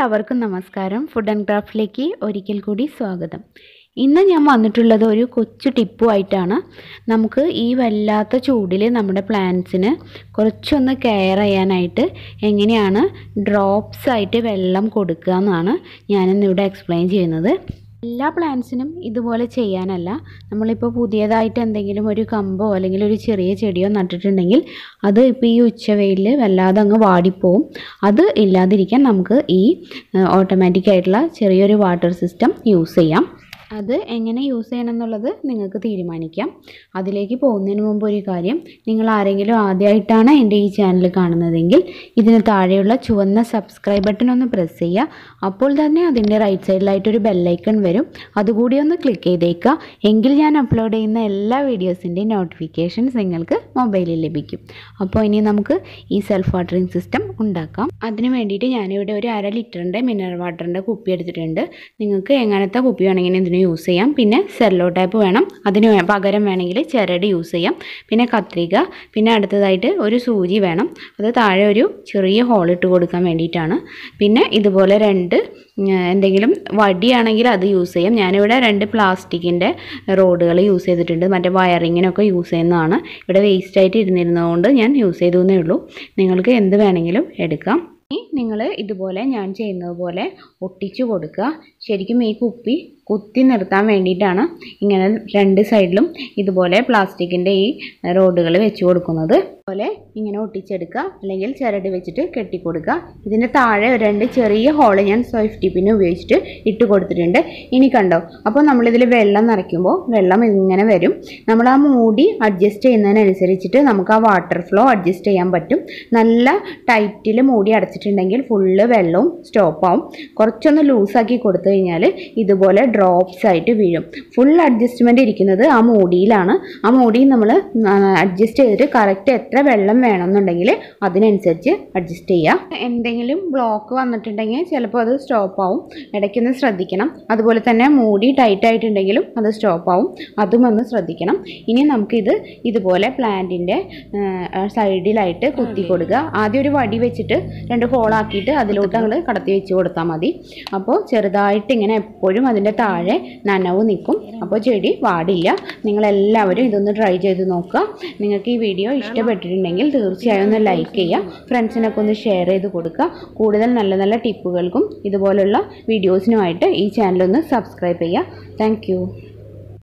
എല്ലാവർക്കും നമസ്കാരം. Food and ക്രാഫ്റ്റിലേക്ക് ഒരിക്കൽ കൂടി സ്വാഗതം. ഇന്ന് ഞാൻ വന്നിട്ടുള്ളത് ഒരു കൊച്ചു ടിപ്പുമായിട്ടാണ് നമുക്ക് ഈ വല്ലാത്ത ചൂടിൽ നമ്മുടെ പ്ലാന്റ്സിന് കുറച്ചൊന്ന് കെയർ ചെയ്യാനായിട്ട് എങ്ങനെയാണ് ഡ്രോപ്സ് ആയിട്ട് വെള്ളം കൊടുക്കുക എന്നാണ് ഞാനിന്നിവിടെ എക്സ്പ്ലെയിൻ ചെയ്യുന്നത്. എല്ലാ പ്ലാന്റ്സിനും ഇതുപോലെ ചെയ്യാനല്ല. നമ്മളിപ്പോൾ പുതിയതായിട്ട് എന്തെങ്കിലും ഒരു കമ്പോ അല്ലെങ്കിൽ ഒരു ചെറിയ ചെടിയോ നട്ടിട്ടുണ്ടെങ്കിൽ അത് ഇപ്പോൾ ഈ ഉച്ചവെയിലിൽ വല്ലാതെ അങ്ങ് വാടിപ്പോവും. അത് ഇല്ലാതിരിക്കാൻ നമുക്ക് ഈ ഓട്ടോമാറ്റിക്കായിട്ടുള്ള ചെറിയൊരു വാട്ടർ സിസ്റ്റം യൂസ് ചെയ്യാം. അത് എങ്ങനെ യൂസ് ചെയ്യണം എന്നുള്ളത് നിങ്ങൾക്ക് തീരുമാനിക്കാം. അതിലേക്ക് പോകുന്നതിന് മുമ്പ് ഒരു കാര്യം നിങ്ങൾ ആരെങ്കിലും ആദ്യമായിട്ടാണ് എന്റെ ഈ ചാനൽ കാണുന്നതെങ്കിൽ ഇതിന് താഴെയുള്ള ചുവന്ന സബ്സ്ക്രൈബ് ബട്ടൺ ഒന്ന് പ്രസ് ചെയ്യുക. അപ്പോൾ തന്നെ അതിന്റെ റൈറ്റ് സൈഡിലായിട്ടൊരു ബെല്ലൈക്കൺ വരും. അതുകൂടി ഒന്ന് ക്ലിക്ക് ചെയ്തേക്കുക. എങ്കിൽ ഞാൻ അപ്ലോഡ് ചെയ്യുന്ന എല്ലാ വീഡിയോസിന്റെയും നോട്ടിഫിക്കേഷൻസ് നിങ്ങൾക്ക് മൊബൈലിൽ ലഭിക്കും. അപ്പോൾ ഇനി നമുക്ക് ഈ സെൽഫ് വാട്ടറിംഗ് സിസ്റ്റം ഉണ്ടാക്കാം. അതിന് വേണ്ടിയിട്ട് ഞാനിവിടെ ഒരു അര ലിറ്ററിന്റെ മിനറൽ വാട്ടറിന്റെ കുപ്പി എടുത്തിട്ടുണ്ട്. നിങ്ങൾക്ക് എങ്ങനത്തെ കുപ്പി വേണമെങ്കിലും ഇതിന് യൂസ് ചെയ്യാം. പിന്നെ സെല്ലോ ടൈപ്പ് വേണം. അതിന് പകരം വേണമെങ്കിൽ ചിരട് യൂസ് ചെയ്യാം. പിന്നെ കത്രിക. പിന്നെ അടുത്തതായിട്ട് ഒരു സൂചി വേണം. അത് താഴെ ഒരു ചെറിയ ഹോൾ ഇട്ട് കൊടുക്കാൻ വേണ്ടിയിട്ടാണ്. പിന്നെ ഇതുപോലെ രണ്ട് എന്തെങ്കിലും വടിയാണെങ്കിൽ അത് യൂസ് ചെയ്യാം. ഞാനിവിടെ രണ്ട് പ്ലാസ്റ്റിക്കിന്റെ റോഡുകൾ യൂസ് ചെയ്തിട്ടുണ്ട്. മറ്റേ വയറിങ്ങിനൊക്കെ യൂസ് ചെയ്യുന്നതാണ്. ഇവിടെ വേസ്റ്റ് ആയിട്ട് ഇരുന്നിരുന്നതുകൊണ്ട് ഞാൻ യൂസ് ചെയ്തു എന്നേ ഉള്ളൂ. നിങ്ങൾക്ക് എന്ത് വേണമെങ്കിലും എടുക്കാം. ഇനി നിങ്ങൾ ഇതുപോലെ ഞാൻ ചെയ്യുന്നത് പോലെ ഒട്ടിച്ചു കൊടുക്കുക. ശരിക്കും ഈ കുപ്പി കുത്തി നിർത്താൻ വേണ്ടിയിട്ടാണ് ഇങ്ങനെ രണ്ട് സൈഡിലും ഇതുപോലെ പ്ലാസ്റ്റിക്കിന്റെ ഈ റോഡുകൾ വെച്ച് കൊടുക്കുന്നത്. അതുപോലെ ഇങ്ങനെ ഒട്ടിച്ചെടുക്കുക. അല്ലെങ്കിൽ ചിരട് വെച്ചിട്ട് കെട്ടിക്കൊടുക്കുക. ഇതിന്റെ താഴെ രണ്ട് ചെറിയ ഹോൾ ഞാൻ സേഫ്റ്റി പിന്നെ ഉപയോഗിച്ചിട്ട് ഇട്ട് കൊടുത്തിട്ടുണ്ട്. ഇനി കണ്ടോ? അപ്പോൾ നമ്മളിതിൽ വെള്ളം നിറയ്ക്കുമ്പോൾ വെള്ളം ഇങ്ങനെ വരും. നമ്മൾ ആ മൂടി അഡ്ജസ്റ്റ് ചെയ്യുന്നതിനനുസരിച്ചിട്ട് നമുക്ക് ആ വാട്ടർ ഫ്ലോ അഡ്ജസ്റ്റ് ചെയ്യാൻ പറ്റും. നല്ല ടൈറ്റിൽ മൂടി അടച്ചിട്ടുണ്ടെങ്കിൽ ഫുള്ള് വെള്ളവും സ്റ്റോപ്പാവും കുറച്ചൊന്ന് ലൂസാക്കി കൊടുത്തു കഴിഞ്ഞാൽ ഇതുപോലെ ഡ്രോപ്സ് ആയിട്ട് വീഴും. ഫുൾ അഡ്ജസ്റ്റ്മെന്റ് ഇരിക്കുന്നത് ആ മൂടിയിലാണ്. ആ മൂടി നമ്മൾ അഡ്ജസ്റ്റ് ചെയ്തിട്ട് കറക്റ്റ് എത്ര വെള്ളം വേണമെന്നുണ്ടെങ്കിൽ അതിനനുസരിച്ച് അഡ്ജസ്റ്റ് ചെയ്യാം. എന്തെങ്കിലും ബ്ലോക്ക് വന്നിട്ടുണ്ടെങ്കിൽ ചിലപ്പോൾ അത് സ്റ്റോപ്പ് ആവും. ഇടയ്ക്കൊന്ന് ശ്രദ്ധിക്കണം. അതുപോലെ തന്നെ മൂടി ടൈറ്റ് ആയിട്ടുണ്ടെങ്കിലും അത് സ്റ്റോപ്പ് ആവും. അതും ഒന്ന് ശ്രദ്ധിക്കണം. ഇനി നമുക്കിത് ഇതുപോലെ പ്ലാന്റിന്റെ സൈഡിലായിട്ട് കുത്തി കൊടുക്കുക. ആദ്യം ഒരു വടി വെച്ചിട്ട് രണ്ട് ഹോളാക്കിയിട്ട് അതിലോട്ട് നമ്മൾ കടത്തി വെച്ച് കൊടുത്താൽ മതി. അപ്പോൾ ചെറുതായിട്ട് ഇങ്ങനെ എപ്പോഴും അതിന്റെ താഴെ നനവ് നിൽക്കും. അപ്പോൾ ചെടി വാടില്ല. നിങ്ങളെല്ലാവരും ഇതൊന്ന് ട്രൈ ചെയ്ത് നോക്കുക. നിങ്ങൾക്ക് ഈ വീഡിയോ ഇഷ്ടപ്പെട്ടിട്ടുണ്ടെങ്കിൽ തീർച്ചയായും ഒന്ന് ലൈക്ക് ചെയ്യുക. ഫ്രണ്ട്സിനൊക്കെ ഒന്ന് ഷെയർ ചെയ്ത് കൊടുക്കുക. കൂടുതൽ നല്ല നല്ല ടിപ്പുകൾക്കും ഇതുപോലുള്ള വീഡിയോസിനുമായിട്ട് ഈ ചാനലൊന്ന് സബ്സ്ക്രൈബ് ചെയ്യുക. താങ്ക്